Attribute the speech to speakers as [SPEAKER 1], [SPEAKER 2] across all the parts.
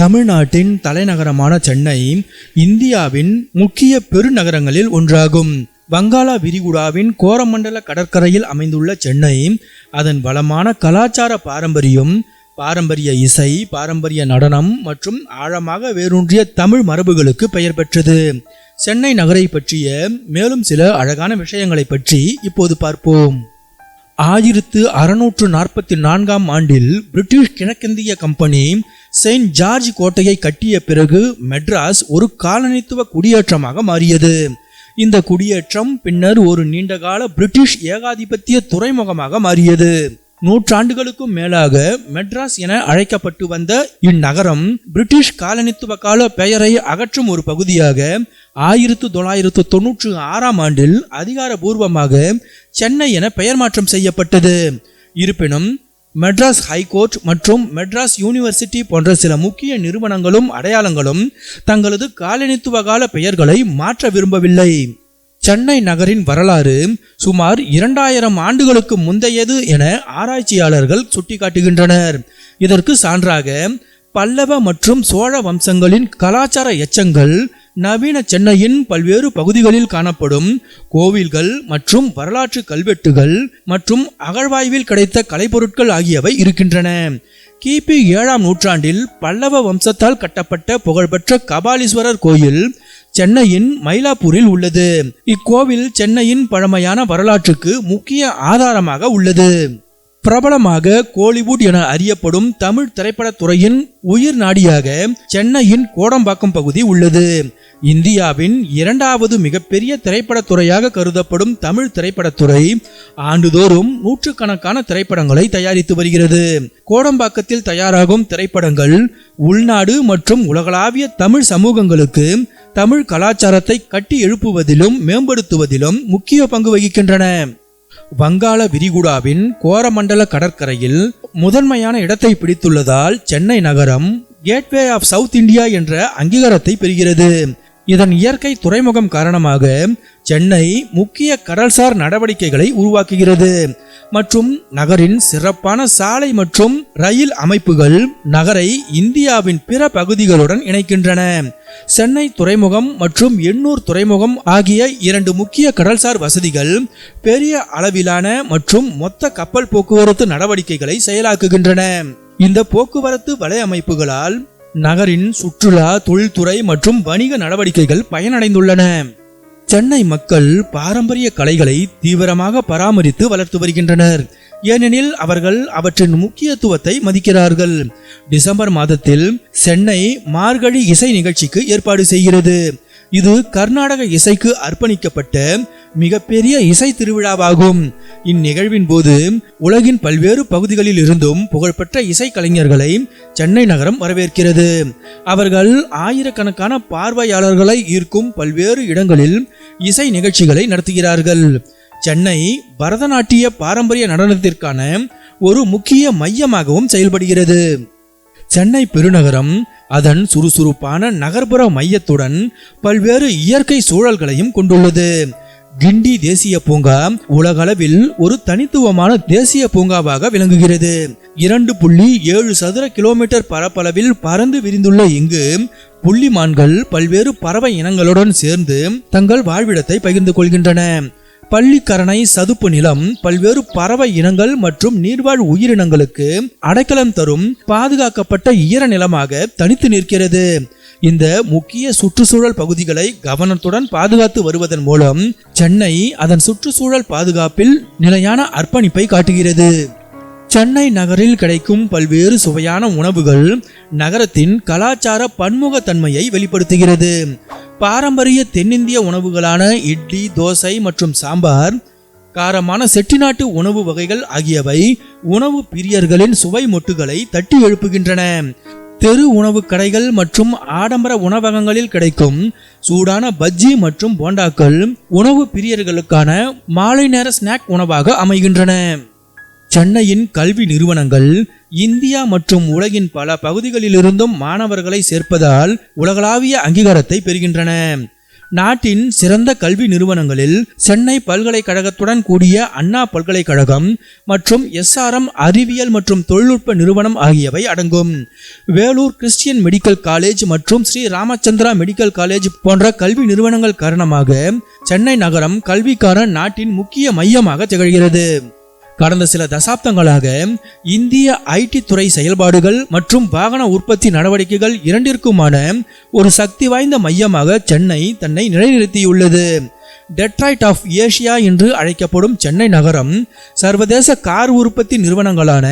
[SPEAKER 1] தமிழ்நாட்டின் தலைநகரமான சென்னை இந்தியாவின் முக்கிய பெருநகரங்களில் ஒன்றாகும். வங்காள விரிகுடாவின் கோரமண்டல கடற்கரையில் அமைந்துள்ள சென்னை அதன் வளமான கலாச்சார பாரம்பரியம் பாரம்பரிய இசை பாரம்பரிய நடனம் மற்றும் ஆழமாக வேரூன்றிய தமிழ் மரபுகளுக்கு பெயர் பெற்றது. சென்னை நகரை பற்றிய மேலும் சில அழகான விஷயங்களை பற்றி இப்போது பார்ப்போம். ஆயிரத்து அறுநூற்று நாற்பத்தி நான்காம் ஆண்டில் பிரிட்டிஷ் கிழக்கிந்திய கம்பெனி செயின்ட் ஜார்ஜ் கோட்டையை கட்டிய பிறகு மெட்ராஸ் ஒரு காலனித்துவ குடியேற்றமாக மாறியது. இந்த குடியேற்றம் பின்னர் ஒரு நீண்டகால பிரிட்டிஷ் ஏகாதிபத்திய துறைமுகமாக மாறியது. நூற்றாண்டுகளுக்கும் மேலாக மெட்ராஸ் என அழைக்கப்பட்டு வந்த இந்நகரம் பிரிட்டிஷ் காலனித்துவ கால பெயரை அகற்றும் ஒரு பகுதியாக ஆயிரத்து தொள்ளாயிரத்து தொன்னூற்று ஆறாம் ஆண்டில் அதிகாரபூர்வமாக சென்னை என பெயர் மாற்றம் செய்யப்பட்டது. இருப்பினும் மெட்ராஸ் ஹைகோர்ட் மற்றும் மெட்ராஸ் யூனிவர்சிட்டி போன்ற சில முக்கிய நிறுவனங்களும் அடையாளங்களும் தங்களது காலனித்துவ கால பெயர்களை மாற்ற விரும்பவில்லை. சென்னை நகரின் வரலாறு சுமார் இரண்டாயிரம் ஆண்டுகளுக்கு முந்தையது என ஆராய்ச்சியாளர்கள் சுட்டிக்காட்டுகின்றனர். இதற்கு சான்றாக பல்லவ மற்றும் சோழ வம்சங்களின் கலாச்சார எச்சங்கள் நவீன சென்னையின் பல்வேறு பகுதிகளில் காணப்படும் கோவில்கள் மற்றும் வரலாற்று கல்வெட்டுகள் மற்றும் அகழ்வாய்வில் கிடைத்த கலைப்பொருட்கள் ஆகியவை இருக்கின்றன. கிபி ஏழாம் நூற்றாண்டில் பல்லவ வம்சத்தால் கட்டப்பட்ட புகழ்பெற்ற கபாலீஸ்வரர் கோயில் சென்னையின் மயிலாப்பூரில் உள்ளது. இக்கோவில் சென்னையின் பழமையான வரலாற்றுக்கு முக்கிய ஆதாரமாக உள்ளது. பிரபலமாக கோலிவுட் என அறியப்படும் தமிழ் திரைப்படத் துறையின் உயிர் நாடியாக சென்னையின் கோடம்பாக்கம் பகுதி உள்ளது. இந்தியாவின் இரண்டாவது மிகப்பெரிய திரைப்படத்துறையாக கருதப்படும் தமிழ் திரைப்படத்துறை ஆண்டுதோறும் நூற்றுக்கணக்கான திரைப்படங்களை தயாரித்து வருகிறது. கோடம்பாக்கத்தில் தயாராகும் திரைப்படங்கள் உள்நாடு மற்றும் உலகளாவிய தமிழ் சமூகங்களுக்கு தமிழ் கலாச்சாரத்தை கட்டி எழுப்புவதிலும் மேம்படுத்துவதிலும் முக்கிய பங்கு வகிக்கின்றன. வங்காள விரிகுடாவின் கோரமண்டல கடற்கரையில் முதன்மையான இடத்தை பிடித்துள்ளதால் சென்னை நகரம் கேட்வே ஆஃப் சவுத் இந்தியா என்ற அங்கீகாரத்தை பெறுகிறது. இதன் இயற்கை துறைமுகம் காரணமாக சென்னை முக்கிய கடல்சார் நடவடிக்கைகளை உருவாக்குகிறது. மற்றும் நகரின் சிறப்பான சாலை மற்றும் ரயில் அமைப்புகள் நகரை இந்தியாவின் பிற பகுதிகளுடன் இணைக்கின்றன. சென்னை துறைமுகம் மற்றும் எண்ணூர் துறைமுகம் ஆகிய இரண்டு முக்கிய கடல்சார் வசதிகள் பெரிய அளவிலான மற்றும் மொத்த கப்பல் போக்குவரத்து நடவடிக்கைகளை செயலாக்குகின்றன. இந்த போக்குவரத்து வலையமைப்புகளால் நகரின் சுற்றுலா தொழில்துறை மற்றும் வணிக நடவடிக்கைகள் பயனடைந்துள்ளன. சென்னை மக்கள் பாரம்பரிய கலைகளை தீவிரமாக பராமரித்து வளர்த்து வருகின்றனர். ஏனெனில் அவர்கள் அவற்றின் முக்கியத்துவத்தை மதிக்கிறார்கள். டிசம்பர் மாதத்தில் சென்னை மார்கழி இசை நிகழ்ச்சிக்கு ஏற்பாடு செய்கிறது. இது கர்நாடக இசைக்கு அர்ப்பணிக்கப்பட்ட மிகப்பெரிய இசை திருவிழாவாகும். இந்நிகழ்வின் போது உலகின் பல்வேறு பகுதிகளில் இருந்தும் புகழ்பெற்ற இசை கலைஞர்களை சென்னை நகரம் வரவேற்கிறது. அவர்கள் ஆயிரக்கணக்கான பார்வையாளர்களை ஈர்க்கும் பல்வேறு இடங்களில் இசை நிகழ்ச்சிகளை நடத்துகிறார்கள். சென்னை பரதநாட்டிய பாரம்பரிய நடனத்திற்கான ஒரு முக்கிய மையமாகவும் செயல்படுகிறது. சென்னை பெருநகரம் அதன் சுறுசுறுப்பான நகர்ப்புற மையத்துடன் பல்வேறு இயற்கை சூழல்களையும் கொண்டுள்ளது. கிண்டி தேசிய பூங்கா உலகளவில் ஒரு தனித்துவமான தேசிய பூங்காவாக விளங்குகிறது. இரண்டு புள்ளி ஏழு சதுர கிலோமீட்டர் பரப்பளவில் பறந்து விரிந்துள்ள இங்கு புள்ளிமான்கள் பல்வேறு பறவை இனங்களுடன் சேர்ந்து தங்கள் வாழ்விடத்தை பகிர்ந்து கொள்கின்றன. பள்ளிக்கரணை சதுப்பு நிலம் பல்வேறு பறவை இனங்கள் மற்றும் நீர்வாழ் உயிரினங்களுக்கு அடைக்கலம் தரும் பாதுகாக்கப்பட்ட ஈர நிலமாக தனித்து நிற்கிறது. இந்த முக்கிய சுற்றுச்சூழல் பகுதிகளை கவனத்துடன் பாதுகாத்து வருவதன் மூலம் சென்னை அதன் சுற்றுச்சூழல் பாதுகாப்பில் நிலையான அர்ப்பணிப்பை காட்டுகிறது. சென்னை நகரில் கிடைக்கும் பல்வேறு சுவையான உணவுகள் நகரத்தின் கலாச்சார பன்முகத்தன்மையை வெளிப்படுத்துகிறது. பாரம்பரிய தென்னிந்திய உணவுகளான இட்லி தோசை மற்றும் சாம்பார் காரமான செட்டிநாட்டு உணவு வகைகள் ஆகியவை உணவு பிரியர்களின் சுவை மொட்டுகளை தட்டி எழுப்புகின்றன. தெரு உணவு கடைகள் மற்றும் ஆடம்பர உணவகங்களில் கிடைக்கும் சூடான பஜ்ஜி மற்றும் போண்டாக்கள் உணவு பிரியர்களுக்கான மாலை நேர ஸ்நாக் உணவாக அமைகின்றன. சென்னையின் கல்வி நிறுவனங்கள் இந்தியா மற்றும் உலகின் பல பகுதிகளிலிருந்தும் மாணவர்களை சேர்ப்பதால் உலகளாவிய அங்கீகாரத்தை பெறுகின்றன. நாட்டின் சிறந்த கல்வி நிறுவனங்களில் சென்னை பல்கலைக்கழகத்துடன் கூடிய அண்ணா பல்கலைக்கழகம் மற்றும் எஸ்ஆர்எம் அறிவியல் மற்றும் தொழில்நுட்ப நிறுவனம் ஆகியவை அடங்கும். வேலூர் கிறிஸ்டியன் மெடிக்கல் காலேஜ் மற்றும் ஸ்ரீ ராமச்சந்திரா மெடிக்கல் காலேஜ் போன்ற கல்வி நிறுவனங்கள் காரணமாக சென்னை நகரம் கல்விக்கான நாட்டின் முக்கிய மையமாக திகழ்கிறது. கடந்த சில தசாப்தங்களாக இந்திய ஐடி துறை செயல்பாடுகள் மற்றும் வாகன உற்பத்தி நடவடிக்கைகள் இரண்டிற்குமான ஒரு சக்தி வாய்ந்த மையமாக சென்னை தன்னை நிலைநிறுத்தியுள்ளது. டெட்ராய்ட் ஆஃப் ஏசியா என்று அழைக்கப்படும் சென்னை நகரம் சர்வதேச கார் உற்பத்தி நிறுவனங்களான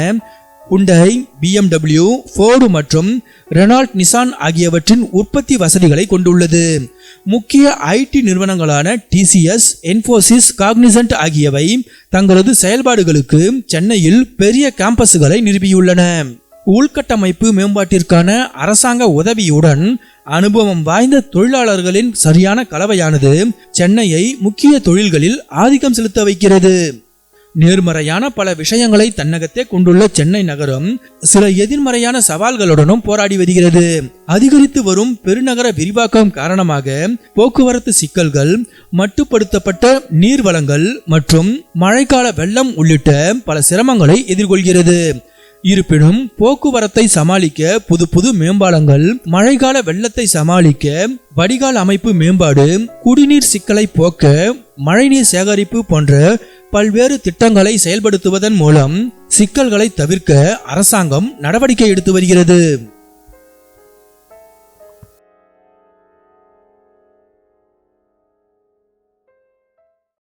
[SPEAKER 1] உண்டை பிஎம்டபிள்யூ ஃபோர்டு மற்றும் ரெனால்ட் நிசான் ஆகியவற்றின் உற்பத்தி வசதிகளை கொண்டுள்ளது. முக்கிய ஐடி நிறுவனங்களான டிசிஎஸ் என்ஃபோசிஸ் காக்னிசன்ட் ஆகியவை தங்களது செயல்பாடுகளுக்கு சென்னையில் பெரிய கேம்பஸ்களை நிறுவியுள்ளன. உள்கட்டமைப்பு மேம்பாட்டிற்கான அரசாங்க உதவியுடன் அனுபவம் வாய்ந்த தொழிலாளர்களின் சரியான கலவையானது சென்னையை முக்கிய தொழில்களில் ஆதிக்கம் செலுத்த வைக்கிறது. நேர்மறையான பல விஷயங்களை தன்னகத்தே கொண்டுள்ள சென்னை நகரம் சில எதிர்மறையான சவால்களுடனும் போராடி வருகிறது. அதிகரித்து வரும் பெருநகர விரிவாக்கம் காரணமாக போக்குவரத்து சிக்கல்கள் மட்டுப்படுத்தப்பட்ட நீர்வளங்கள் மற்றும் மழைக்கால வெள்ளம் உள்ளிட்ட பல சிரமங்களை எதிர்கொள்கிறது. இருப்பினும் போக்குவரத்தை சமாளிக்க புது புது மேம்பாலங்கள் மழைக்கால வெள்ளத்தை சமாளிக்க வடிகால் அமைப்பு மேம்பாடு குடிநீர் சிக்கலை போக்க மழைநீர் சேகரிப்பு போன்ற பல்வேறு திட்டங்களை செயல்படுத்துவதன் மூலம் சிக்கல்களை தவிர்க்க அரசாங்கம் நடவடிக்கை எடுத்து வருகிறது.